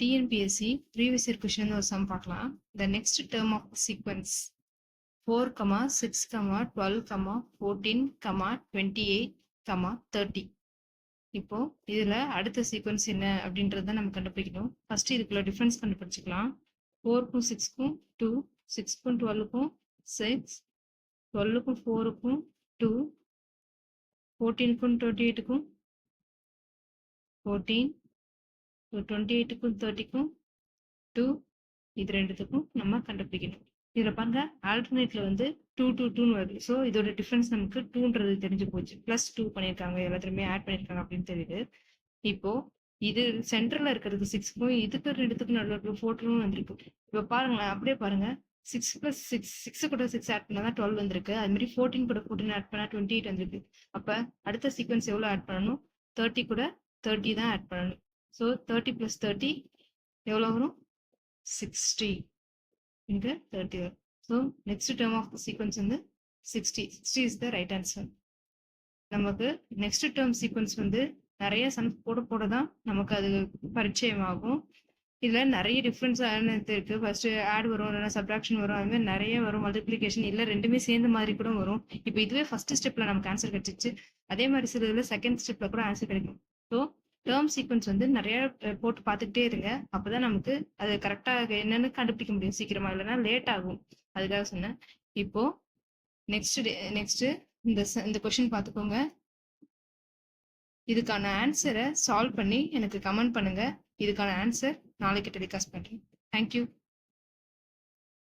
TNPSC previous year question ஒரு sum பார்க்கலாம். The next term of sequence four comma six comma twelve comma fourteen comma twenty eight comma thirty இப்போ இதில் அடுத்த sequence என்ன அப்படின்றத நம்ம கண்டுபிடிக்கணும். ஃபர்ஸ்ட் இதுக்குள்ள டிஃப்ரென்ஸ் கண்டுபிடிச்சிக்கலாம் ஃபோருக்கும் சிக்ஸ்க்கும் டூ சிக்ஸ்க்கும் டுவெல்லுக்கும் சிக்ஸ் டுவெல்லுக்கும் ஃபோருக்கும் டூ ஃபோர்டீனுக்கும் டுவெண்ட்டி எயிட்டுக்கும் ஃபோர்டீன் டுவெண்ட்டி எயிட்டுக்கும் தேர்ட்டிக்கும் டூ இது ரெண்டுத்துக்கும் நம்ம கண்டுபிடிக்கணும். இதில் பாருங்க ஆல்டர்னேட்ல வந்து டூ டூ டூன்னு வருது. ஸோ இதோட டிஃப்ரென்ஸ் நமக்கு டூன்றது தெரிஞ்சு போச்சு. ப்ளஸ் டூ பண்ணியிருக்காங்க எல்லாத்துலையுமே ஆட் பண்ணியிருக்காங்க அப்படின்னு தெரியுது. இப்போ இது சென்டர்ல இருக்கிறது சிக்ஸ்க்கும் இதுக்கு ரெண்டுத்துக்கும் நடுவில் ஃபோர்டீனும் வந்திருக்கு. இப்போ பாருங்களேன் அப்படியே பாருங்க. சிக்ஸ் ப்ளஸ் சிக்ஸ் சிக்ஸ் கூட சிக்ஸ் ஆட் பண்ணால் தான் டுவெல் வந்திருக்கு. அது மாதிரி ஃபோர்டீன் கூட ஃபோர்டீன் ஆட் பண்ணால் டுவெண்ட்டி எயிட் வந்திருக்கு. அப்போ அடுத்த சீக்வன்ஸ் எவ்வளோ ஆட் பண்ணணும்? தேர்ட்டி கூட தேர்ட்டி தான் ஆட் பண்ணணும். ஸோ தேர்ட்டி ப்ளஸ் தேர்ட்டி எவ்வளோ வரும்? சிக்ஸ்டி இன்ட்டு தேர்ட்டி வரும். So next term of the sequence வந்து sixty sixty is the right answer நமக்கு நெக்ஸ்ட் டேர்ம் சீக்வன்ஸ் வந்து நிறைய சம் போட போட தான் நமக்கு அது பரிச்சயம் ஆகும். இதில் நிறைய டிஃப்ரென்ஸ் இருக்குது ஃபர்ஸ்ட் ஆட் வரும் இல்லைன்னா சப்ராக்ஷன் வரும். அதுமாதிரி நிறைய வரும். மல்டிப்ளிகேஷன் இல்லை ரெண்டுமே சேர்ந்த மாதிரி கூட வரும். இப்போ இதுவே ஃபர்ஸ்ட் ஸ்டெப்பில் நமக்கு ஆன்சர் கிடைச்சிச்சு. அதே மாதிரி சில இதில் செகண்ட் ஸ்டெப்பில் கூட ஆன்சர் கிடைக்கும். ஸோ டேர்ம் சீக்வன்ஸ் வந்து நிறைய போட்டு பார்த்துக்கிட்டே இருங்க. அப்போதான் நமக்கு அது கரெக்டாக என்னன்னு கண்டுபிடிக்க முடியும். சீக்கிரமா இல்லைன்னா லேட் ஆகும். அதுக்காக சொன்னேன். இப்போ நெக்ஸ்ட் டே நெக்ஸ்ட் இந்த இந்த கொஷின் பார்த்துக்கோங்க. இதுக்கான ஆன்சரை சால்வ் பண்ணி எனக்கு கமெண்ட் பண்ணுங்க. இதுக்கான ஆன்சர் நாளைக்கு டெலிகாஸ்ட் பண்ணுறேன் தேங்க்யூ